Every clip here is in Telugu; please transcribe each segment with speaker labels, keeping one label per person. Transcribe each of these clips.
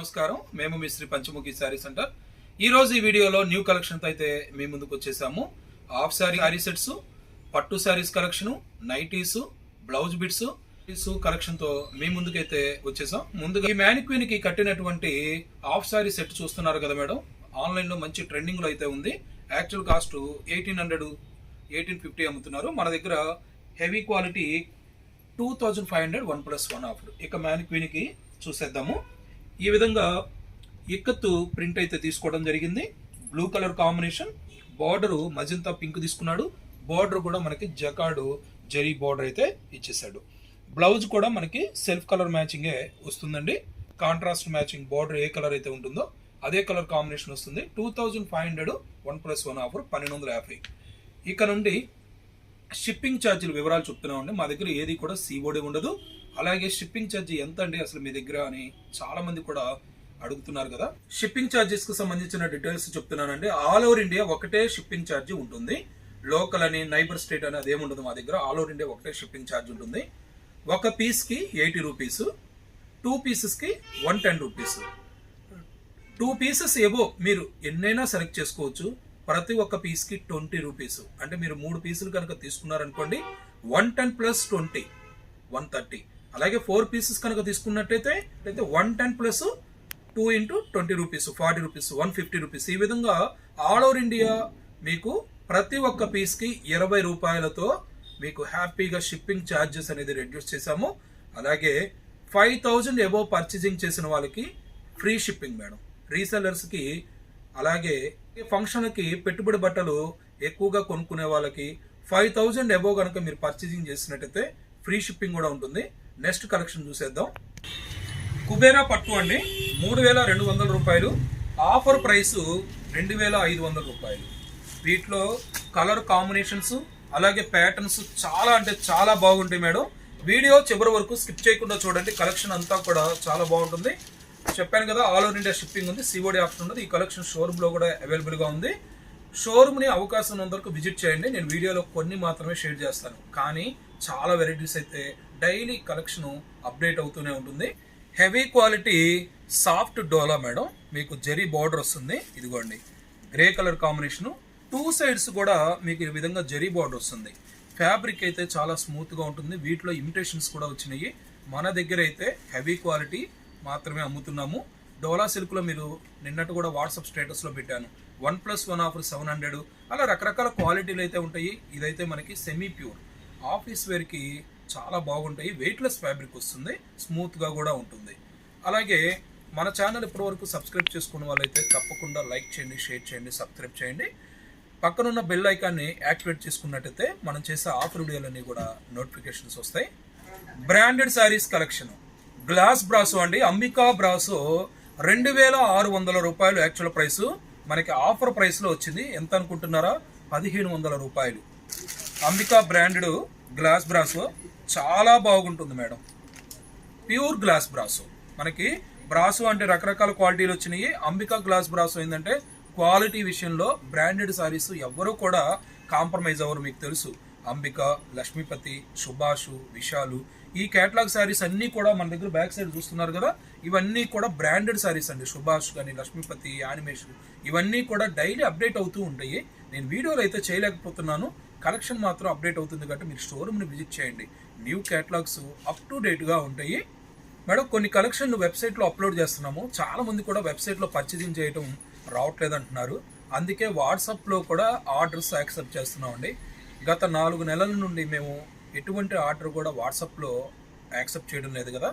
Speaker 1: నమస్కారం. మేము మీ శ్రీ పంచముఖి శారీ సెంటర్. ఈ రోజు ఈ వీడియోలో న్యూ కలెక్షన్తో అయితే మీ ముందుకు వచ్చేసాము. హాఫ్ శారీ శారీ సెట్స్ పట్టు saris collection nighties blouse bits కలెక్షన్తో మీ ముందుకైతే వచ్చేసాం. ముందుగా ఈ మ్యానిక్వీన్కి కట్టినటువంటి హాఫ్ శారీ సెట్ చూస్తున్నారు కదా మేడం. ఆన్లైన్లో మంచి ట్రెండింగ్లో అయితే ఉంది. Actual cost eighteen hundred eighteen fifty అమ్ముతున్నారు. మన దగ్గర heavy quality two thousand five hundred one plus one offer. ఇక మ్యానిక్వీన్కి చూసేద్దాము. ఈ విధంగా ఇక్కత్తు ప్రింట్ అయితే తీసుకోవడం జరిగింది. Blue colour combination border magenta pink తీసుకున్నాడు. బార్డర్ కూడా మనకి జకాడు జరీ బార్డర్ అయితే ఇచ్చేసాడు బ్లౌజ్ కూడా మనకి సెల్ఫ్ కలర్ మ్యాచింగే వస్తుందండి. కాంట్రాస్ట్ మ్యాచింగ్ బార్డర్ ఏ కలర్ అయితే ఉంటుందో అదే కలర్ కాంబినేషన్ వస్తుంది. Two thousand five hundred one plus one offer పన్నెండు వందల యాభై. ఇక నుండి షిప్పింగ్ ఛార్జీల వివరాలు చెప్తున్నామండి. మా దగ్గర ఏది కూడా సీఓడి ఉండదు. అలాగే షిప్పింగ్ ఛార్జీ ఎంత అండి అసలు మీ దగ్గర అని చాలా మంది కూడా అడుగుతున్నారు కదా. షిప్పింగ్ ఛార్జెస్కు సంబంధించిన డీటెయిల్స్ చెప్తున్నానండి. ఆల్ ఓవర్ ఇండియా ఒకటే షిప్పింగ్ ఛార్జీ ఉంటుంది. లోకల్ అని నైబర్ స్టేట్ అని అదేముండదు మా దగ్గర. ఆల్ ఓవర్ ఇండియా ఒకటే షిప్పింగ్ ఛార్జ్ ఉంటుంది. ఒక పీస్కి eighty rupees two పీసెస్కి one ten rupees. Two pieces ఏవో మీరు ఎన్నైనా సెలెక్ట్ చేసుకోవచ్చు. ప్రతి ఒక్క పీస్కి ట్వంటీ రూపీస్. అంటే మీరు మూడు పీసులు కనుక తీసుకున్నారనుకోండి one ten plus twenty one thirty. అలాగే ఫోర్ పీసెస్ కనుక తీసుకున్నట్టయితే అయితే one ten plus two into twenty rupees forty rupees one fifty rupees. ఈ విధంగా ఆల్ ఓవర్ ఇండియా మీకు ప్రతి ఒక్క పీస్కి ఇరవై రూపాయలతో మీకు హ్యాపీగా షిప్పింగ్ ఛార్జెస్ అనేది రెడ్యూస్ చేశాము. అలాగే ఫైవ్ థౌజండ్ ఎబోవ్ పర్చేసింగ్ చేసిన వాళ్ళకి ఫ్రీ షిప్పింగ్ మేడం. రీసెల్లర్స్కి అలాగే ఫంక్షన్కి పెట్టుబడి బట్టలు ఎక్కువగా కొనుక్కునే వాళ్ళకి ఫైవ్ థౌజండ్ ఎబోవ్ కనుక మీరు పర్చేసింగ్ చేసినట్టయితే ఫ్రీ షిప్పింగ్ కూడా ఉంటుంది. నెక్స్ట్ కలెక్షన్ చూసేద్దాం. కుబేరా పట్టు అండి. మూడు వేల రెండు వందల రూపాయలు. ఆఫర్ ప్రైస్ రెండు వేల ఐదు వందల రూపాయలు. వీటిలో కలర్ కాంబినేషన్స్ అలాగే ప్యాటర్న్స్ చాలా అంటే చాలా బాగుంటాయి మేడం. వీడియో చివరి వరకు స్కిప్ చేయకుండా చూడండి. కలెక్షన్ అంతా కూడా చాలా బాగుంటుంది. చెప్పాను కదా ఆల్ ఓవర్ ఇండియా షిప్పింగ్ ఉంది. సిఓడి ఆప్షన్ ఉంది ఈ కలెక్షన్ షోరూమ్లో కూడా అవైలబుల్గా ఉంది. షోరూమ్ని అవకాశం ఉన్నంతవరకు విజిట్ చేయండి. నేను వీడియోలో కొన్ని మాత్రమే షేర్ చేస్తాను. కానీ చాలా వెరైటీస్ అయితే డైలీ కలెక్షన్ అప్డేట్ అవుతూనే ఉంటుంది. హెవీ క్వాలిటీ సాఫ్ట్ డోలా మేడం. మీకు జరీ బార్డర్ వస్తుంది. ఇదిగోండి. Grey colour combination. Two sides కూడా మీకు ఈ విధంగా జరీ బార్డర్ వస్తుంది. ఫ్యాబ్రిక్ అయితే చాలా స్మూత్గా ఉంటుంది. వీటిలో ఇమిటేషన్స్ కూడా వచ్చినాయి. మన దగ్గర అయితే హెవీ క్వాలిటీ మాత్రమే అమ్ముతున్నాము. డోలా సిల్క్లో మీరు నిన్నట్టు కూడా వాట్సాప్ స్టేటస్లో పెట్టాను. One plus one offer seven hundred. అలా రకరకాల క్వాలిటీలు అయితే ఉంటాయి. ఇదైతే మనకి సెమీ ప్యూర్. ఆఫీస్ వేర్కి చాలా బాగుంటాయి. వెయిట్లెస్ ఫ్యాబ్రిక్ వస్తుంది. స్మూత్గా కూడా ఉంటుంది. అలాగే మన ఛానల్ ఇప్పటివరకు సబ్స్క్రైబ్ చేసుకున్న వాళ్ళైతే తప్పకుండా లైక్ చేయండి షేర్ చేయండి సబ్స్క్రైబ్ చేయండి. పక్కనున్న బెల్ ఐకాన్ని యాక్టివేట్ చేసుకున్నట్టయితే మనం చేసే ఆఫర్ వీడియోలన్నీ కూడా నోటిఫికేషన్స్ వస్తాయి. Branded saris collection. Glass brasso అండి. అంబికా బ్రాసో రెండు వేల ఆరు వందల రూపాయలు యాక్చువల్ ప్రైస్. మనకి ఆఫర్ ప్రైస్లో వచ్చింది. ఎంత అనుకుంటున్నారా? పదిహేను వందల రూపాయలు. అంబికా బ్రాండెడ్ గ్లాస్ బ్రాసో చాలా బాగుంటుంది మేడం. Pure glass brasso. మనకి బ్రాసో అంటే రకరకాల క్వాలిటీలు వచ్చినాయి. అంబికా గ్లాస్ బ్రాసో ఏంటంటే క్వాలిటీ విషయంలో బ్రాండెడ్ శారీస్ ఎవ్వరూ కూడా కాంప్రమైజ్ అవ్వరు మీకు తెలుసు. అంబిక లక్ష్మీపతి సుభాషు విశాలు ఈ కేటలాగ్ శారీస్ అన్నీ కూడా మన దగ్గర బ్యాక్ సైడ్ చూస్తున్నారు కదా. ఇవన్నీ కూడా బ్రాండెడ్ శారీస్ అండి. సుభాష్ కానీ లక్ష్మీపతి యానిమేషన్ ఇవన్నీ కూడా డైలీ అప్డేట్ అవుతూ ఉంటాయి. నేను వీడియోలు అయితే చేయలేకపోతున్నాను. కలెక్షన్ మాత్రం అప్డేట్ అవుతుంది కాబట్టి మీరు షోరూమ్ని విజిట్ చేయండి. న్యూ క్యాటలాగ్స్ అప్ టు డేట్గా ఉంటాయి. మేడం కొన్ని కలెక్షన్లు వెబ్సైట్లో అప్లోడ్ చేస్తున్నాము. చాలా మంది కూడా వెబ్సైట్లో పర్చేసింగ్ చేయడం రావట్లేదు అంటున్నారు అందుకే వాట్సాప్లో కూడా ఆర్డర్స్ యాక్సెప్ట్ చేస్తున్నామండి. గత నాలుగు నెలల నుండి మేము ఎటువంటి ఆర్డర్ కూడా వాట్సాప్లో యాక్సెప్ట్ చేయడం లేదు కదా.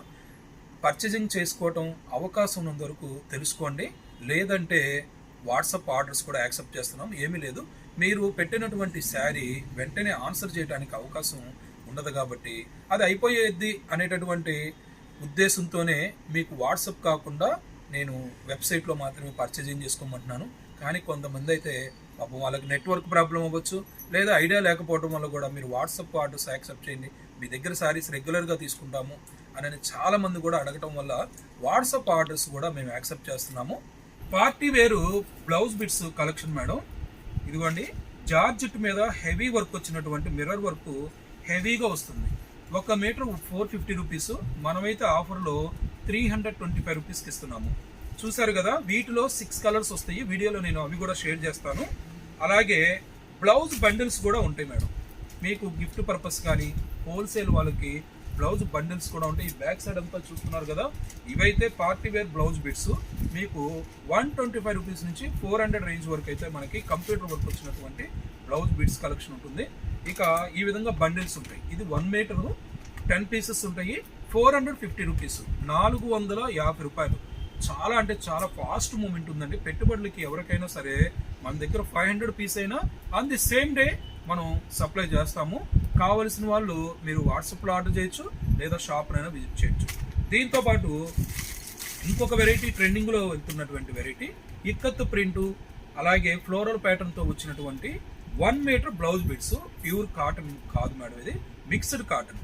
Speaker 1: పర్చేసింగ్ చేసుకోవటం అవకాశం ఉన్నంత వరకు తెలుసుకోండి. లేదంటే వాట్సాప్ ఆర్డర్స్ కూడా యాక్సెప్ట్ చేస్తున్నాం. ఏమీ లేదు. మీరు పెట్టినటువంటి శారీ వెంటనే ఆన్సర్ చేయడానికి అవకాశం ఉండదు కాబట్టి అది అయిపోయేది అనేటటువంటి ఉద్దేశంతోనే మీకు వాట్సప్ కాకుండా నేను వెబ్సైట్లో మాత్రమే పర్చేజింగ్ చేసుకోమంటున్నాను. కానీ కొంతమంది అయితే పాపం వాళ్ళకి నెట్వర్క్ ప్రాబ్లం అవ్వచ్చు లేదా ఐడియా లేకపోవడం వల్ల కూడా మీరు వాట్సాప్ ఆర్డర్స్ యాక్సెప్ట్ చేయండి. మీ దగ్గర శారీస్ రెగ్యులర్గా తీసుకుంటాము అని చాలా మంది కూడా అడగటం వల్ల వాట్సాప్ ఆర్డర్స్ కూడా మేము యాక్సెప్ట్ చేస్తున్నాము. Party wear blouse bits collection madam. ఇదిగోండి జార్జెట్ మీద హెవీ వర్క్ వచ్చినటువంటి మిర్రర్ వర్క్ హెవీగా వస్తుంది. ఒక మీటర్ ఫోర్ ఫిఫ్టీ రూపీస్ మనమైతే ఆఫర్లో త్రీ హండ్రెడ్ ట్వంటీ ఫైవ్ రూపీస్కి ఇస్తున్నాము. చూసారు కదా వీటిలో సిక్స్ కలర్స్ వస్తాయి. వీడియోలో నేను అవి కూడా షేర్ చేస్తాను. అలాగే బ్లౌజ్ బండిల్స్ కూడా ఉంటాయి మేడం. మీకు గిఫ్ట్ పర్పస్ కానీ హోల్సేల్ వాళ్ళకి బ్లౌజ్ బండిల్స్ కూడా ఉంటాయి. ఈ బ్యాక్ సైడ్ అంతా చూస్తున్నారు కదా ఇవైతే పార్టీ వేర్ బ్లౌజ్ బిట్స్. మీకు వన్ ట్వంటీ ఫైవ్ రూపీస్ నుంచి ఫోర్ హండ్రెడ్ రేంజ్ వరకు అయితే మనకి కంప్యూటర్ వర్క్ వచ్చినటువంటి బ్లౌజ్ బిట్స్ కలెక్షన్ ఉంటుంది. ఇక ఈ విధంగా బండిల్స్ ఉంటాయి. ఇది వన్ మీటర్ టెన్ పీసెస్ ఉంటాయి. ఫోర్ హండ్రెడ్ ఫిఫ్టీ రూపీస్ నాలుగు వందల యాభై రూపాయలు. చాలా అంటే చాలా ఫాస్ట్ మూమెంట్ ఉందండి. పెట్టుబడులకి ఎవరికైనా సరే మన దగ్గర ఫైవ్ హండ్రెడ్ పీస్ అయినా ఆన్ ది సేమ్ డే మనం సప్లై చేస్తాము. కావలసిన వాళ్ళు మీరు వాట్సాప్లో ఆర్డర్ చేయొచ్చు లేదా షాప్నైనా విజిట్ చేయొచ్చు. దీంతో పాటు ఇంకొక వెరైటీ ట్రెండింగ్లో వెళ్తున్నటువంటి వెరైటీ ఇక్కత్తు ప్రింటు అలాగే ఫ్లోరల్ ప్యాటర్న్తో వచ్చినటువంటి one metre blouse bits pure cotton కాదు మేడం ఇది మిక్స్డ్ కాటన్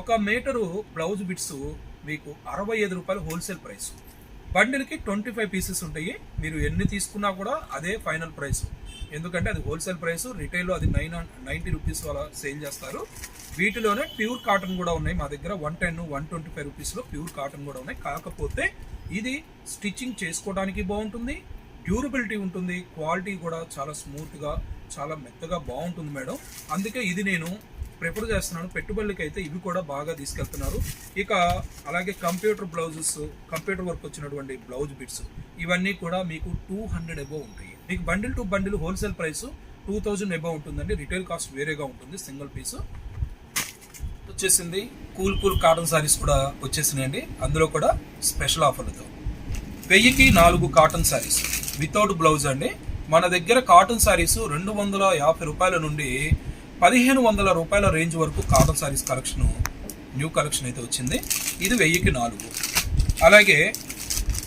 Speaker 1: ఒక మీటరు బ్లౌజ్ బిట్స్ మీకు అరవై ఐదు రూపాయలు హోల్సేల్ ప్రైస్ బండిల్కి ట్వంటీ ఫైవ్ పీసెస్ ఉంటాయి మీరు ఎన్ని తీసుకున్నా కూడా అదే ఫైనల్ ప్రైస్ ఎందుకంటే అది హోల్సేల్ ప్రైస్ రిటైల్లో అది నైన్ నైంటీ రూపీస్ అలా సేల్ చేస్తారు. వీటిలోనే ప్యూర్ కాటన్ కూడా ఉన్నాయి మా దగ్గర. One ten one twenty five రూపీస్లో ప్యూర్ కాటన్ కూడా ఉన్నాయి. కాకపోతే ఇది స్టిచ్చింగ్ చేసుకోవడానికి బాగుంటుంది డ్యూరబిలిటీ ఉంటుంది క్వాలిటీ కూడా చాలా స్మూత్గా చాలా మెత్తగా బాగుంటుంది మేడం. అందుకే ఇది నేను ప్రిఫర్ చేస్తున్నాను. పెట్టుబడులకి అయితే ఇవి కూడా బాగా తీసుకెళ్తున్నారు. ఇక అలాగే కంప్యూటర్ బ్లౌజెస్ కంప్యూటర్ వర్క్ వచ్చినటువంటి బ్లౌజ్ బిట్స్ ఇవన్నీ కూడా మీకు టూ హండ్రెడ్ ఎబో ఉంటాయి. మీకు bundle to bundle wholesale price two thousand above ఉంటుందండి. రిటైల్ కాస్ట్ వేరేగా ఉంటుంది. సింగిల్ పీస్ వచ్చేసింది. కూల్ కూల్ కాటన్ శారీస్ కూడా వచ్చేసినాయండి. అందులో కూడా స్పెషల్ ఆఫర్లతో. వెయ్యికి నాలుగు కాటన్ శారీస్ వితౌట్ బ్లౌజ్ అండి. మన దగ్గర కాటన్ శారీస్ రెండు వందల యాభై రూపాయల నుండి పదిహేను వందల రూపాయల రేంజ్ వరకు cotton saris collection new collection అయితే వచ్చింది. ఇది వెయ్యికి నాలుగు. అలాగే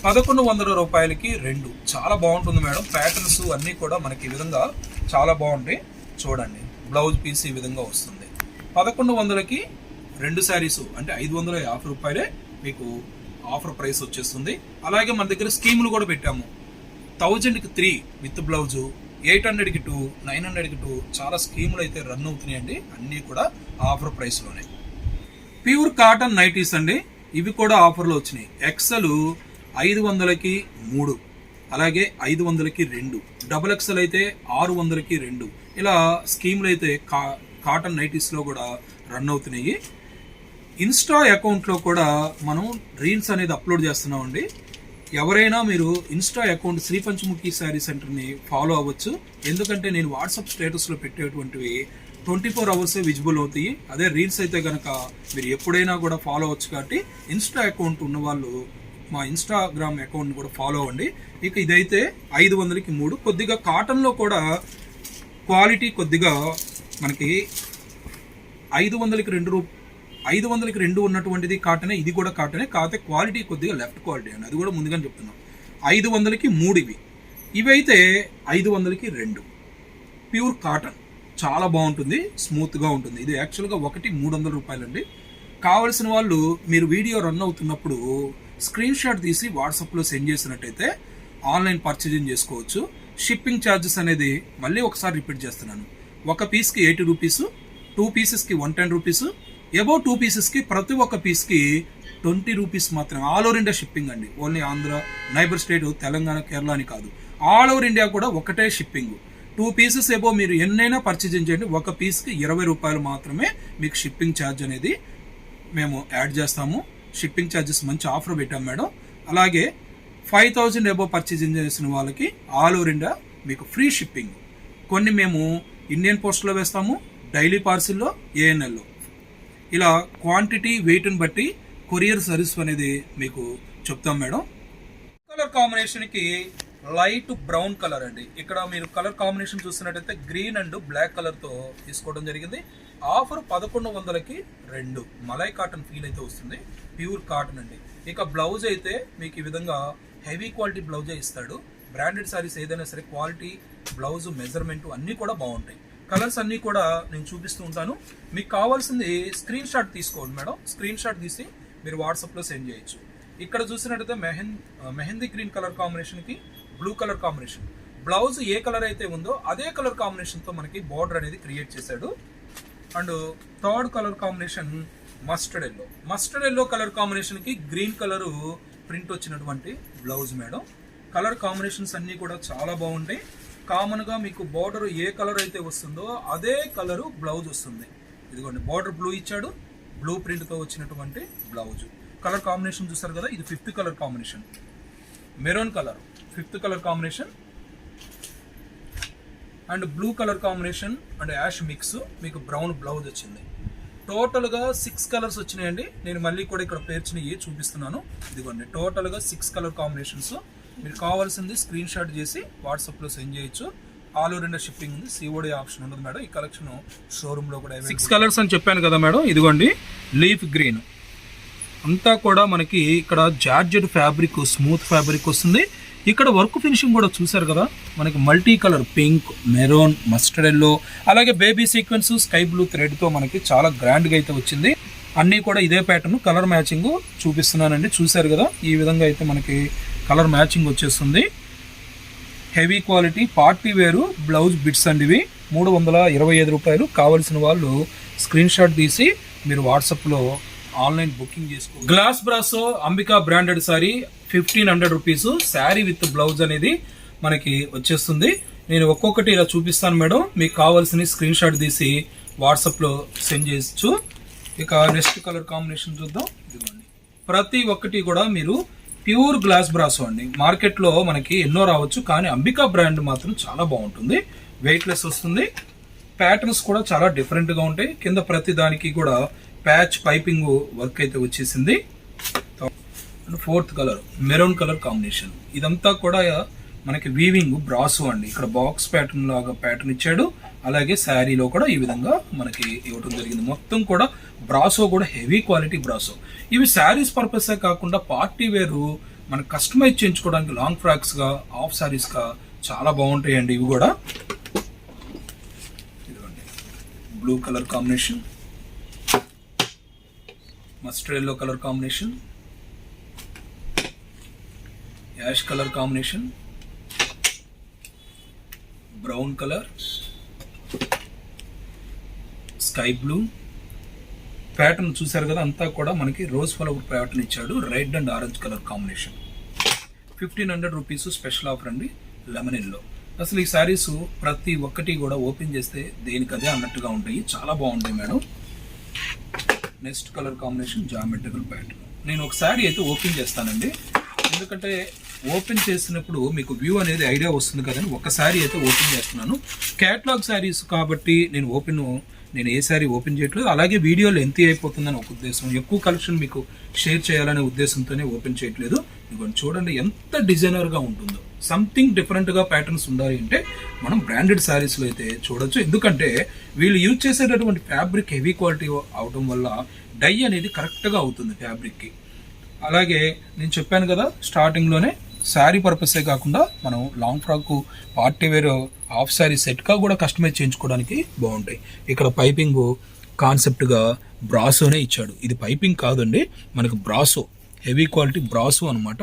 Speaker 1: పదకొండు వందల రూపాయలకి రెండు. చాలా బాగుంటుంది మేడం. ప్యాటర్న్స్ అన్నీ కూడా మనకి ఈ విధంగా చాలా బాగుంటాయి. చూడండి. బ్లౌజ్ పీస్ ఈ విధంగా వస్తుంది. పదకొండు వందలకి రెండు శారీస్ అంటే ఐదు వందల యాభై రూపాయలే మీకు ఆఫర్ ప్రైస్ వచ్చేస్తుంది. అలాగే మన దగ్గర స్కీములు కూడా పెట్టాము. థౌజండ్కి త్రీ విత్ బ్లౌజు ఎయిట్ హండ్రెడ్కి టూ నైన్ హండ్రెడ్కి టూ చాలా స్కీములు అయితే రన్ అవుతున్నాయండి. అన్నీ కూడా ఆఫర్ ప్రైస్లోనే ప్యూర్ కాటన్ నైటీస్ అండి. ఇవి కూడా ఆఫర్లో వచ్చినాయి. ఎక్సెల్ ఐదు వందలకి మూడు అలాగే ఐదు వందలకి రెండు డబుల్ ఎక్స్ఎల్ అయితే ఆరు వందలకి రెండు. ఇలా స్కీములు అయితే కా కాటన్ నైటీస్లో కూడా రన్ అవుతున్నాయి. ఇన్స్టా అకౌంట్లో కూడా మనం రీల్స్ అనేది అప్లోడ్ చేస్తున్నామండి. ఎవరైనా మీరు ఇన్స్టా అకౌంట్ శ్రీ పంచముఖి శారీ సెంటర్ని ఫాలో అవ్వచ్చు. ఎందుకంటే నేను వాట్సాప్ స్టేటస్లో పెట్టేటువంటివి ట్వంటీ ఫోర్ అవర్సే విజిబుల్ అవుతాయి. అదే రీల్స్ అయితే కనుక మీరు ఎప్పుడైనా కూడా ఫాలో అవ్వచ్చు కాబట్టి ఇన్స్టా అకౌంట్ ఉన్న వాళ్ళు మా ఇన్స్టాగ్రామ్ అకౌంట్ కూడా ఫాలో అవ్వండి. ఇక ఇదైతే ఐదు వందలకి మూడు. కొద్దిగా కాటన్లో కూడా క్వాలిటీ కొద్దిగా మనకి ఐదు వందలకి రెండు రూ ఐదు వందలకి రెండు ఉన్నటువంటిది కాటనే ఇది కూడా కాటనే కాకపోతే క్వాలిటీ కొద్దిగా లెఫ్ట్ క్వాలిటీ అండి. అది కూడా ముందుగానే చెప్తున్నాం. ఐదు వందలకి మూడు ఇవి. ఇవి అయితే ఐదు వందలకి రెండు. ప్యూర్ కాటన్ చాలా బాగుంటుంది. స్మూత్గా ఉంటుంది. ఇది యాక్చువల్గా ఒకటి మూడు వందల రూపాయలండి. కావలసిన వాళ్ళు మీరు వీడియో రన్ అవుతున్నప్పుడు స్క్రీన్ షాట్ తీసి వాట్సాప్లో సెండ్ చేసినట్టయితే ఆన్లైన్ పర్చేజింగ్ చేసుకోవచ్చు. షిప్పింగ్ ఛార్జెస్ అనేది మళ్ళీ ఒకసారి రిపీట్ చేస్తున్నాను. ఒక పీస్కి eighty rupees two పీసెస్కి one ten rupees above two పీసెస్కి ప్రతి ఒక్క పీస్కి ట్వంటీ రూపీస్ మాత్రమే. ఆల్ ఓవర్ ఇండియా షిప్పింగ్ అండి. Only Andhra neighbour state Telangana Kerala అని కాదు. ఆల్ ఓవర్ ఇండియా కూడా ఒకటే షిప్పింగ్. టూ పీసెస్ ఏబో మీరు ఎన్నైనా పర్చేజింగ్ చేయండి. ఒక పీస్కి ఇరవై రూపాయలు మాత్రమే మీకు షిప్పింగ్ ఛార్జ్ అనేది మేము యాడ్ చేస్తాము. షిప్పింగ్ ఛార్జెస్ మంచి ఆఫర్ పెట్టాం మేడం. అలాగే ఫైవ్ థౌజండ్ ఎబో పర్చేజింగ్ చేసిన వాళ్ళకి ఆల్ ఓవర్ ఇండియా మీకు ఫ్రీ షిప్పింగ్. కొన్ని మేము ఇండియన్ పోస్ట్లో వేస్తాము డైలీ పార్సిల్లో ఏఎన్ఎల్లో. ఇలా క్వాంటిటీ వెయిట్ని బట్టి కొరియర్ సర్వీస్ అనేది మీకు చెప్తాం మేడం. కలర్ కాంబినేషన్కి లైట్ బ్రౌన్ కలర్ అండి. ఇక్కడ మీరు కలర్ కాంబినేషన్ చూసినట్టయితే గ్రీన్ అండ్ బ్లాక్ కలర్తో తీసుకోవడం జరిగింది. ఆఫర్ పదకొండు వందలకి రెండు. మలై కాటన్ ఫీల్ అయితే వస్తుంది. ప్యూర్ కాటన్ అండి. ఇక బ్లౌజ్ అయితే మీకు ఈ విధంగా హెవీ క్వాలిటీ బ్లౌజే ఇస్తాడు. బ్రాండెడ్ సారీస్ ఏదైనా సరే క్వాలిటీ బ్లౌజ్ మెజర్మెంట్ అన్నీ కూడా బాగుంటాయి. కలర్స్ అన్నీ కూడా నేను చూపిస్తూ ఉంటాను. మీకు కావాల్సింది స్క్రీన్ షాట్ తీసుకోండి మేడం. స్క్రీన్ షాట్ తీసి మీరు వాట్సాప్లో సెండ్ చేయొచ్చు. ఇక్కడ చూసినట్టయితే మెహంద్ మెహందీ గ్రీన్ కలర్ కాంబినేషన్కి బ్లూ కలర్ కాంబినేషన్. బ్లౌజ్ ఏ కలర్ అయితే ఉందో అదే కలర్ కాంబినేషన్తో మనకి బార్డర్ అనేది క్రియేట్ చేశాడు. And third colour combination mustard yellow mustard yellow colour కాంబినేషన్కి గ్రీన్ కలరు ప్రింట్ వచ్చినటువంటి బ్లౌజ్ మేడం. కలర్ కాంబినేషన్స్ అన్నీ కూడా చాలా బాగుంటాయి. కామన్గా మీకు బార్డర్ ఏ కలర్ అయితే వస్తుందో అదే కలరు బ్లౌజ్ వస్తుంది. ఇదిగోండి బార్డర్ బ్లూ ఇచ్చాడు. బ్లూ ప్రింట్తో వచ్చినటువంటి బ్లౌజ్ కలర్ కాంబినేషన్ చూస్తారు కదా ఇది fifth colour combination maroon colour fifth colour combination and blue colour combination and ash mix మీకు బ్రౌన్ బ్లౌజ్ వచ్చింది. టోటల్గా సిక్స్ కలర్స్ వచ్చినాయండి. నేను మళ్ళీ కూడా ఇక్కడ పేర్చినవి చూపిస్తున్నాను. ఇదిగోండి టోటల్గా సిక్స్ కలర్ కాంబినేషన్స్. మీరు కావాల్సింది స్క్రీన్ షాట్ చేసి వాట్సాప్లో సెండ్ చేయొచ్చు. ఆల్ ఓవర్ ఇండియా షిప్పింగ్ ఉంది సిఓడి ఆప్షన్ ఉండదు మేడం. ఈ కలెక్షన్ షోరూంలో కూడా సిక్స్ కలర్స్ అని చెప్పాను కదా మేడం. ఇదిగోండి లీఫ్ గ్రీన్. అంతా కూడా మనకి ఇక్కడ జార్జెడ్ ఫ్యాబ్రిక్ స్మూత్ ఫ్యాబ్రిక్ వస్తుంది. ఇక్కడ వర్క్ ఫినిషింగ్ కూడా చూసారు కదా? మనకి multi colour pink maroon mustard yellow అలాగే బేబీ సీక్వెన్స్ స్కై బ్లూ థ్రెడ్తో మనకి చాలా గ్రాండ్గా అయితే వచ్చింది. అన్నీ కూడా ఇదే ప్యాటర్న్ కలర్ మ్యాచింగ్ చూపిస్తున్నానండి. చూసారు కదా? ఈ విధంగా అయితే మనకి కలర్ మ్యాచింగ్ వచ్చేస్తుంది. Heavy quality party wear blouse bits అండి ఇవి మూడు వందల ఇరవై ఐదు రూపాయలు కావలసిన వాళ్ళు స్క్రీన్ షాట్ తీసి మీరు వాట్సాప్లో ఆన్లైన్ బుకింగ్ చేసుకో. Glass brasso Ambika branded sari fifteen hundred rupees. Sari with blouse అనేది మనకి వచ్చేస్తుంది. నేను ఒక్కొక్కటి ఇలా చూపిస్తాను మేడం. మీకు కావాల్సిన స్క్రీన్ షాట్ తీసి వాట్సాప్లో సెండ్ చేయొచ్చు. ఇక నెక్స్ట్ కలర్ కాంబినేషన్ చూద్దాం. ఇదిగోండి. ప్రతి ఒక్కటి కూడా మీరు ప్యూర్ గ్లాస్ బ్రాసో అండి. మార్కెట్లో మనకి ఎన్నో రావచ్చు కానీ అంబికా బ్రాండ్ మాత్రం చాలా బాగుంటుంది. వెయిట్లెస్ వస్తుంది. ప్యాటర్న్స్ కూడా చాలా డిఫరెంట్గా ఉంటాయి. కింద ప్రతి దానికి కూడా ప్యాచ్ పైపింగ్ వర్క్ అయితే వచ్చేసింది. Fourth colour maroon colour combination. ఇదంతా కూడా మనకి వీవింగ్ బ్రాసో అండి. ఇక్కడ బాక్స్ ప్యాటర్న్ లాగా ప్యాటర్న్ ఇచ్చాడు. అలాగే శారీలో కూడా ఈ విధంగా మనకి ఇవ్వడం జరిగింది. మొత్తం కూడా బ్రాసో కూడా హెవీ క్వాలిటీ బ్రాసో. ఇవి శారీస్ పర్పసే కాకుండా పార్టీ వేరు మనం కస్టమైజ్ చేయించుకోవడానికి లాంగ్ ఫ్రాక్స్గా హాఫ్ శారీస్గా చాలా బాగుంటాయండి ఇవి కూడా. ఇదిగోండి. Blue colour combination. Mustard yellow colour combination. Ash colour combination. Brown colour. Sky blue. Pattern చూసారు కదా అంతా కూడా మనకి రోజ్ ఫ్లవర్ ప్యాటర్న్ ఇచ్చాడు. Red and orange colour combination. Fifteen hundred rupees special offer అండి లెమన్ అసలు ఈ శారీస్ ప్రతి ఒక్కటి కూడా ఓపెన్ చేస్తే దేనికదే అన్నట్టుగా ఉంటాయి. చాలా బాగుంటాయి madam. Next colour combination geometrical pattern నేను ఒకసారి అయితే ఓపెన్ చేస్తానండి. ఎందుకంటే ఓపెన్ చేసినప్పుడు మీకు వ్యూ అనేది ఐడియా వస్తుంది కదని ఒక అయితే ఓపెన్ చేస్తున్నాను. క్యాట్లాగ్ శారీస్ కాబట్టి నేను ఓపెన్ నేను ఏ శారీ ఓపెన్ చేయట్లేదు. అలాగే వీడియో లెంతీ అయిపోతుందని ఒక ఉద్దేశం. ఎక్కువ కలెక్షన్ మీకు షేర్ చేయాలనే ఉద్దేశంతోనే ఓపెన్ చేయట్లేదు. ఇదిగోండి చూడండి ఎంత డిజైనర్గా ఉంటుందో. సంథింగ్ డిఫరెంట్గా ప్యాటర్న్స్ ఉండాలి అంటే మనం బ్రాండెడ్ శారీస్లో అయితే చూడొచ్చు. ఎందుకంటే వీళ్ళు యూజ్ చేసేటటువంటి ఫ్యాబ్రిక్ హెవీ క్వాలిటీ అవడం వల్ల డై అనేది కరెక్ట్గా అవుతుంది ఫ్యాబ్రిక్కి అలాగే నేను చెప్పాను కదా స్టార్టింగ్లోనే శారీ పర్పసే కాకుండా మనం long frock party wear half sari సెట్గా కూడా కస్టమైజ్ చేయించుకోవడానికి బాగుంటాయి. ఇక్కడ పైపింగ్ కాన్సెప్ట్గా బ్రాసోనే ఇచ్చాడు. ఇది పైపింగ్ కాదండి మనకు బ్రాసో హెవీ క్వాలిటీ బ్రాసో అనమాట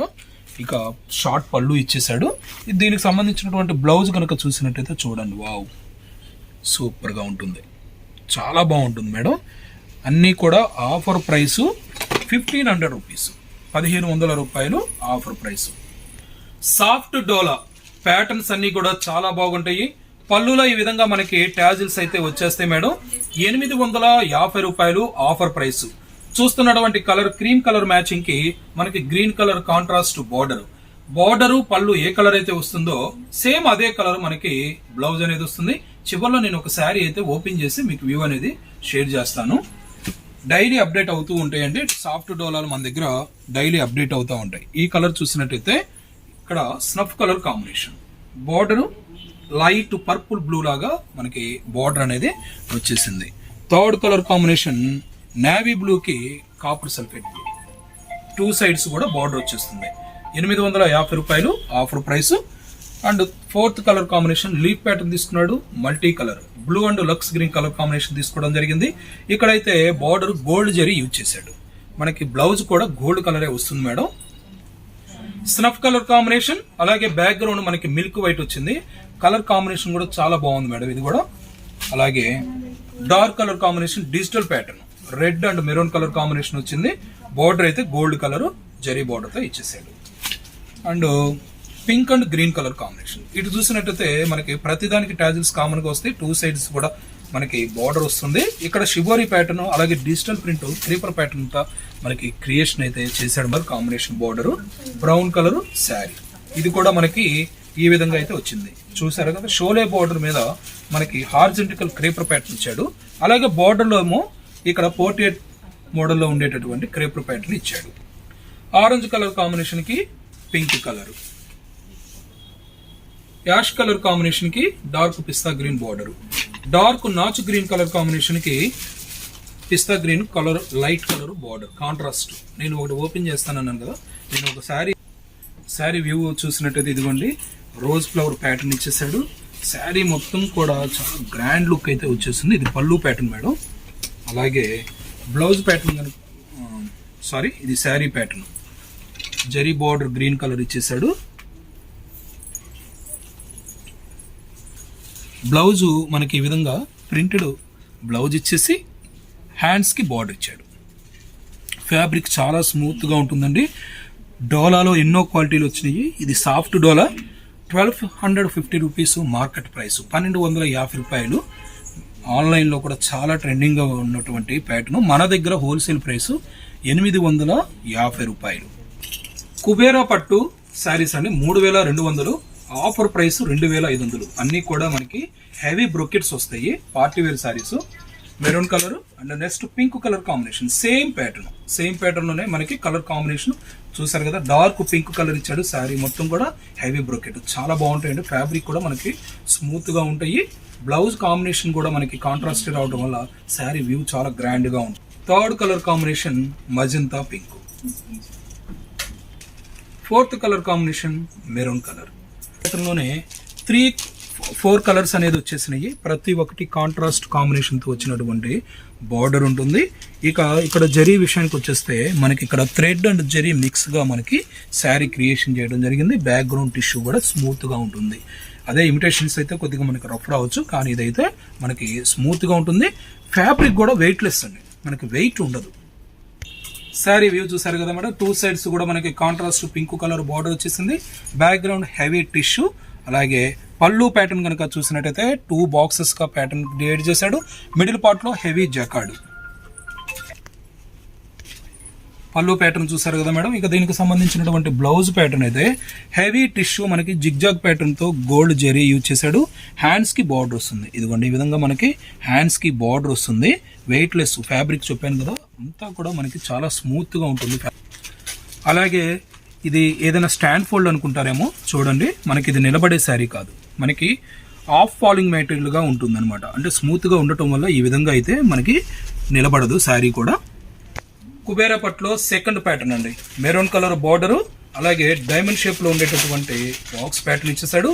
Speaker 1: ఇక షార్ట్ పళ్ళు ఇచ్చేసాడు దీనికి సంబంధించినటువంటి బ్లౌజ్ కనుక చూసినట్టయితే చూడండి. వావ్. సూపర్గా ఉంటుంది. చాలా బాగుంటుంది మేడం. అన్నీ కూడా offer price fifteen hundred rupees. పదిహేను వందల రూపాయలు ఆఫర్ ప్రైస్. సాఫ్ట్ డోలా. ప్యాటర్న్స్ అన్నీ కూడా చాలా బాగుంటాయి. పళ్ళులో ఈ విధంగా మనకి ట్యాజిల్స్ అయితే వచ్చేస్తాయి మేడం. ఎనిమిది వందల యాభై రూపాయలు ఆఫర్ ప్రైస్. చూస్తున్నటువంటి కలర్ క్రీమ్ కలర్ మ్యాచింగ్కి మనకి green colour contrast border. Border pallu ఏ కలర్ అయితే వస్తుందో సేమ్ అదే కలర్ మనకి బ్లౌజ్ అనేది వస్తుంది. చివరిలో నేను ఒక శారీ అయితే ఓపెన్ చేసి మీకు వ్యూ అనేది షేర్ చేస్తాను. డైలీ అప్డేట్ అవుతూ ఉంటాయండి. సాఫ్ట్ డోలాలు మన దగ్గర డైలీ అప్డేట్ అవుతూ ఉంటాయి. ఈ కలర్ చూసినట్టయితే ఇక్కడ snuff colour combination. Border light purple blue లాగా మనకి బార్డర్ అనేది వచ్చేసింది. థర్డ్ కలర్ కాంబినేషన్ నేవీ బ్లూకి copper sulphate blue two sides కూడా బార్డర్ వచ్చేస్తుంది. ఎనిమిది వందల యాభై రూపాయలు offer price and fourth colour combination leaf pattern తీసుకున్నాడు multi colour blue and Lux green colour combination తీసుకోవడం జరిగింది. ఇక్కడైతే బార్డర్ గోల్డ్ జరీ యూజ్ చేశాడు. మనకి బ్లౌజ్ కూడా గోల్డ్ కలరే వస్తుంది మేడం. స్నఫ్ కలర్ కాంబినేషన్ అలాగే బ్యాక్గ్రౌండ్ మనకి మిల్క్ వైట్ వచ్చింది. కలర్ కాంబినేషన్ కూడా చాలా బాగుంది మేడం ఇది కూడా. అలాగే dark colour combination digital pattern red and maroon colour combination వచ్చింది. బార్డర్ అయితే గోల్డ్ కలర్ జరీ బార్డర్తో ఇచ్చేసాడు. And pink and green colour combination. ఇటు చూసినట్టయితే మనకి ప్రతిదానికి టాజిల్స్ కామన్గా వస్తాయి. టూ సైడ్స్ కూడా మనకి బార్డర్ వస్తుంది. ఇక్కడ షిబోరి ప్యాటర్న్ అలాగే డిజిటల్ ప్రింట్ క్రీపర్ ప్యాటర్న్తో మనకి క్రియేషన్ అయితే చేశాడు మరి combination border. Brown colour sari. ఇది కూడా మనకి ఈ విధంగా అయితే వచ్చింది. చూసారు కదా షోలే బార్డర్ మీద మనకి హార్జెంటికల్ క్రీపర్ ప్యాటర్న్ ఇచ్చాడు. అలాగే బార్డర్లో లో ఏమో ఇక్కడ పోర్ట్రేట్ మోడల్లో ఉండేటటువంటి క్రేప్ ప్యాటర్న్ ఇచ్చాడు. ఆరెంజ్ కలర్ కాంబినేషన్కి పింక్ కలర్. యాష్ కలర్ కాంబినేషన్కి dark pista green border. Dark నాచు గ్రీన్ కలర్ కాంబినేషన్కి pista green colour light colour border. Contrast. నేను ఒకటి ఓపెన్ చేస్తానన్నాను కదా. నేను ఒక శారీ శారీ వ్యూ చూసినట్టయితే ఇదిగోండి రోజ్ ఫ్లవర్ ప్యాటర్న్ ఇచ్చేసాడు శారీ మొత్తం కూడా చాలా గ్రాండ్ లుక్ అయితే వచ్చేసింది. ఇది పళ్ళు ప్యాటర్న్ మేడం. అలాగే బ్లౌజ్ ప్యాటర్న్ సారీ ఇది sari pattern. Zari border green colour ఇచ్చేసాడు బ్లౌజు మనకి ఈ విధంగా ప్రింటెడ్ బ్లౌజ్ ఇచ్చేసి హ్యాండ్స్కి బార్డర్ ఇచ్చాడు. ఫ్యాబ్రిక్ చాలా స్మూత్గా ఉంటుందండి. డోలాలో ఎన్నో క్వాలిటీలు వచ్చినాయి. ఇది సాఫ్ట్ డోలా. Twelve hundred fifty rupees market price. పన్నెండు వందల యాభై రూపాయలు. ఆన్లైన్లో కూడా చాలా ట్రెండింగ్గా ఉన్నటువంటి ప్యాటర్న్. మన దగ్గర హోల్సేల్ ప్రైస్ ఎనిమిది వందల యాభై రూపాయలు. కుబేరా పట్టు శారీస్ అండి మూడు వేల రెండు వందలు. ఆఫర్ ప్రైస్ రెండు వేల ఐదు వందలు. అన్నీ కూడా మనకి హెవీ బ్రొకెట్స్ వస్తాయి party wear saris. Maroon colour and next pink colour combination. Same pattern. Same ప్యాటర్న్లోనే మనకి కలర్ కాంబినేషన్. చూసారు కదా డార్క్ పింక్ కలర్ ఇచ్చాడు శారీ మొత్తం కూడా హెవీ బ్రొకెట్. చాలా బాగుంటాయండి. ఫ్యాబ్రిక్ కూడా మనకి స్మూత్గా ఉంటాయి. బ్లౌజ్ కాంబినేషన్ కూడా మనకి కాంట్రాస్ట్ రావడం వల్ల శారీ వ్యూ చాలా గ్రాండ్గా ఉంటుంది. Third colour combination magenta pink. Fourth colour combination maroon colour. లోనే త్రీ ఫోర్ కలర్స్ అనేది వచ్చేసినాయి. ప్రతి ఒక్కటి కాంట్రాస్ట్ కాంబినేషన్తో వచ్చినటువంటి బార్డర్ ఉంటుంది. ఇక ఇక్కడ జరీ విషయానికి వచ్చేస్తే మనకి ఇక్కడ థ్రెడ్ అండ్ జరీ మిక్స్గా మనకి శారీ క్రియేషన్ చేయడం జరిగింది. బ్యాక్గ్రౌండ్ టిష్యూ కూడా స్మూత్గా ఉంటుంది. అదే ఇమిటేషన్స్ అయితే కొద్దిగా మనకి రఫ్ రావచ్చు. కానీ ఇదైతే మనకి స్మూత్గా ఉంటుంది. ఫ్యాబ్రిక్ కూడా వెయిట్లెస్ అండి. మనకి వెయిట్ ఉండదు. శారీ వ్యూ చూసారు కదా మేడం? టూ సైడ్స్ కూడా మనకి కాంట్రాస్ట్ పింక్ కలర్ బార్డర్ వచ్చేసింది. బ్యాక్గ్రౌండ్ హెవీ టిష్యూ అలాగే పళ్ళు ప్యాటర్న్ కనుక చూసినట్టయితే టూ బాక్సెస్గా ప్యాటర్న్ క్రియేట్ చేశాడు. మిడిల్ పార్ట్లో హెవీ జకాడు పళ్ళు ప్యాటర్న్ చూసారు కదా మేడం? ఇక దీనికి సంబంధించినటువంటి బ్లౌజ్ ప్యాటర్న్ అయితే హెవీ టిష్యూ మనకి జిగ్జాగ్ ప్యాటర్న్తో గోల్డ్ జెరీ యూజ్ చేశాడు. హ్యాండ్స్కి బార్డర్ వస్తుంది. ఇదిగోండి ఈ విధంగా మనకి హ్యాండ్స్కి బార్డర్ వస్తుంది. వెయిట్లెస్ ఫ్యాబ్రిక్ చెప్పాను కదా? అంతా కూడా మనకి చాలా స్మూత్గా ఉంటుంది. అలాగే ఇది ఏదైనా స్టాండ్ ఫోల్డ్ అనుకుంటారేమో? చూడండి మనకి ఇది నిలబడే శారీ కాదు. మనకి ఆఫ్ ఫాలింగ్ మెటీరియల్గా ఉంటుంది అనమాట అంటే స్మూత్గా ఉండటం వల్ల ఈ విధంగా అయితే మనకి నిలబడదు శారీ కూడా. కుబేరా పట్లో సెకండ్ ప్యాటర్న్ అండి. మెరూన్ కలర్ బార్డరు అలాగే డైమండ్ షేప్లో ఉండేటటువంటి బాక్స్ ప్యాటర్న్ ఇచ్చేసాడు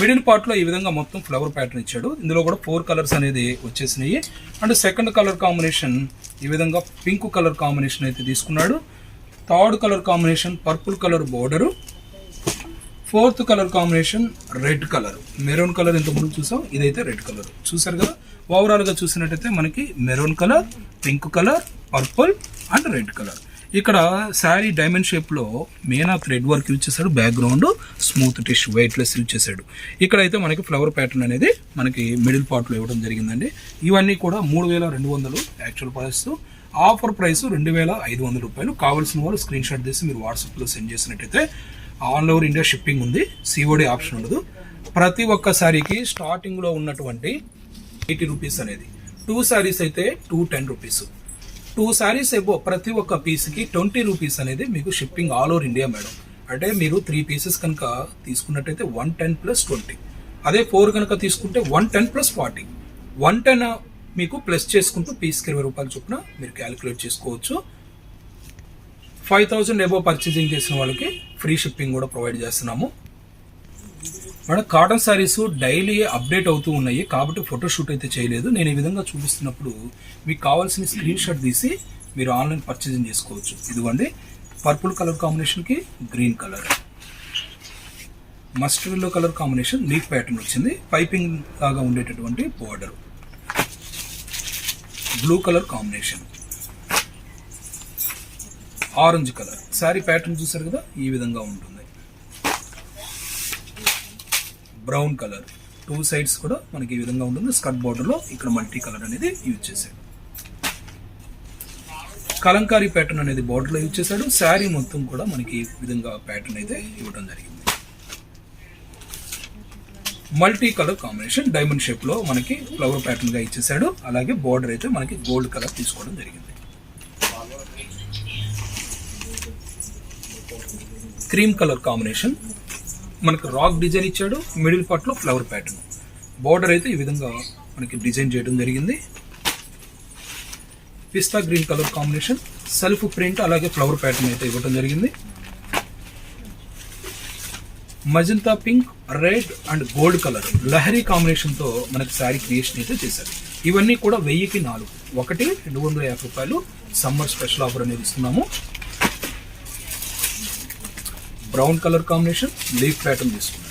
Speaker 1: మిడిల్ పార్ట్లో ఈ విధంగా మొత్తం ఫ్లవర్ ప్యాటర్న్ ఇచ్చాడు. ఇందులో కూడా ఫోర్ కలర్స్ అనేది వచ్చేసినాయి. అండ్ సెకండ్ కలర్ కాంబినేషన్ ఈ విధంగా పింక్ కలర్ కాంబినేషన్ అయితే తీసుకున్నాడు. Third colour combination purple colour border fourth colour combination red colour. Maroon colour ఇంత ముందు చూసాం ఇదైతే రెడ్ కలర్. చూసారు కదా? ఓవరాల్గా చూసినట్టయితే మనకి maroon colour pink colour purple and red colour. ఇక్కడ శారీ డైమండ్ షేప్లో main of thread work use చేశాడు. బ్యాక్గ్రౌండ్ స్మూత్ టిష్ వెయిట్లెస్ యూజ్ చేశాడు. ఇక్కడైతే మనకి ఫ్లవర్ ప్యాటర్న్ అనేది మనకి మిడిల్ పార్ట్లో ఇవ్వడం జరిగిందండి. ఇవన్నీ కూడా మూడు వేల రెండు వందలు యాక్చువల్ ప్రైస్ ఆఫర్ ప్రైస్ రెండు వేల ఐదు వందల రూపాయలు. కావాల్సిన వాళ్ళు స్క్రీన్ షాట్ తీసి మీరు వాట్సాప్లో సెండ్ చేసినట్టయితే ఆల్ ఓవర్ ఇండియా షిప్పింగ్ ఉంది. సిఓడి ఆప్షన్ ఉండదు. ప్రతి ఒక్క సారీకి స్టార్టింగ్లో ఉన్నటువంటి ఎయిటీ రూపీస్ అనేది. టూ సారీస్ అయితే two ten rupees two saris ఏవో ప్రతి ఒక్క పీస్కి ట్వంటీ రూపీస్ అనేది మీకు shipping all over India madam అంటే మీరు త్రీ పీసెస్ కనుక తీసుకున్నట్టయితే వన్ టెన్ ప్లస్ ట్వంటీ అదే ఫోర్ కనుక తీసుకుంటే one ten plus forty one ten మీకు ప్లస్ చేసుకుంటూ పీస్కి ఇరవై రూపాయలు చొప్పున మీరు క్యాలిక్యులేట్ చేసుకోవచ్చు. ఫైవ్ థౌజండ్ ఎబో పర్చేసింగ్ చేసిన వాళ్ళకి ఫ్రీ షిప్పింగ్ కూడా ప్రొవైడ్ చేస్తున్నాము. Madam cotton saris daily update అవుతూ ఉన్నాయి కాబట్టి ఫోటోషూట్ అయితే చేయలేదు. నేను ఈ విధంగా చూపిస్తున్నప్పుడు మీకు కావాల్సిన స్క్రీన్ షాట్ తీసి మీరు ఆన్లైన్ పర్చేసింగ్ చేసుకోవచ్చు. ఇదిగోండి పర్పుల్ కలర్ కాంబినేషన్కి green colour. Mustard yellow colour combination leaf pattern వచ్చింది. పైపింగ్ లాగా ఉండేటటువంటి border. Blue colour combination. Orange colour. Sari pattern చూసారు కదా? ఈ విధంగా ఉంటుంది. Brown colour. టూ సైడ్స్ కూడా మనకి ఈ విధంగా ఉంటుంది. స్కర్ట్ బార్డర్లో ఇక్కడ మల్టీ కలర్ అనేది యూజ్ చేశాడు కలంకారీ ప్యాటర్న్ అనేది బార్డర్లో యూజ్ చేశాడు. శారీ మొత్తం కూడా మనకి ఈ విధంగా ప్యాటర్న్ అయితే ఇవ్వడం జరిగింది. మల్టీ కలర్ కాంబినేషన్ డైమండ్ షేప్లో మనకి ఫ్లవర్ ప్యాటర్న్గా ఇచ్చేసాడు అలాగే బార్డర్ అయితే మనకి గోల్డ్ కలర్ తీసుకోవడం జరిగింది. Cream colour combination. మనకు రాక్ డిజైన్ ఇచ్చాడు మిడిల్ పార్ట్లో ఫ్లవర్ ప్యాటర్న్. బార్డర్ అయితే ఈ విధంగా మనకి డిజైన్ చేయడం జరిగింది. పిస్తా green colour combination self print అలాగే ఫ్లవర్ ప్యాటర్న్ అయితే ఇవ్వడం జరిగింది. Magenta pink red and gold colour లహరీ కాంబినేషన్తో మనకి శారీ క్రియేషన్ అయితే చేశారు. ఇవన్నీ కూడా వెయ్యికి నాలుగు. ఒకటి రెండు వందల యాభై రూపాయలు సమ్మర్ స్పెషల్ ఆఫర్ అనేది ఇస్తున్నాము. Brown colour combination leaf pattern తీసుకున్నాడు.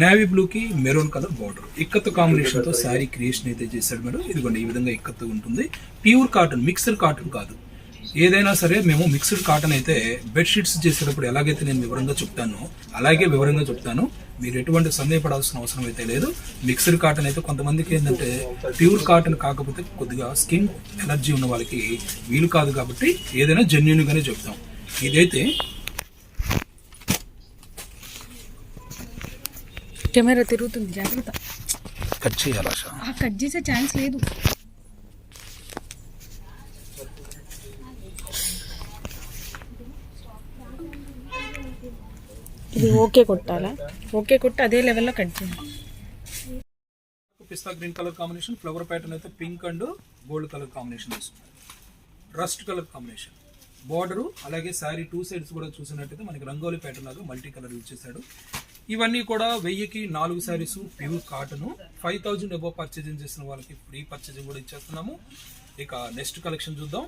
Speaker 1: నేవీ బ్లూ కి మెరూన్ కలర్ బార్డర్ ఇక్కత్ కాంబినేషన్తో శారీ క్రియేషన్ అయితే చేశాడు మేడం. ఇదిగోండి ఈ విధంగా ఇక్కత్ ఉంటుంది. ప్యూర్ కాటన్ మిక్సర్ కాటన్ కాదు. ఏదైనా సరే మేము మిక్స్డ్ కాటన్ అయితే బెడ్షీట్స్ చేసేటప్పుడు ఎలాగైతే నేను వివరంగా చెప్తానో అలాగే వివరంగా చెప్తాను. మీరు ఎటువంటి సందేహపడాల్సిన అవసరం అయితే లేదు. మిక్స్డ్ కాటన్ అయితే కొంతమందికి ఏంటంటే ప్యూర్ కాటన్ కాకపోతే కొద్దిగా స్కిన్ ఎలర్జీ ఉన్న వాళ్ళకి వీలు కాదు కాబట్టి ఏదైనా జెన్యున్ గానే చెప్తాం. ఇదైతే
Speaker 2: కెమెరా తిరుగుతుంది జాగ్రత్త.
Speaker 1: కట్ చేయాలి
Speaker 2: కట్ చేసే ఛాన్స్ లేదు. ఇది ఓకే కొట్టాలా? ఓకే కొట్టి అదే లెవెల్లో కట్ చేయాలి
Speaker 1: పిస్తా green colour combination flower pattern అయితే pink and gold colour combination తీసుకున్నారు రస్ట్ కలర్ కాంబినేషన్. బార్డరు అలాగే శారీ టూ సైడ్స్ కూడా చూసినట్టయితే మనకి రంగోలీ ప్యాటర్న్ లాగా మల్టీ కలర్ యూజ్ చేశాడు. ఇవన్నీ కూడా వెయ్యికి నాలుగు saris pure cotton. Five thousand above purchasing చేసిన వాళ్ళకి ఫ్రీ పర్చేజింగ్ కూడా ఇచ్చేస్తున్నాము. ఇక నెక్స్ట్ కలెక్షన్ చూద్దాం.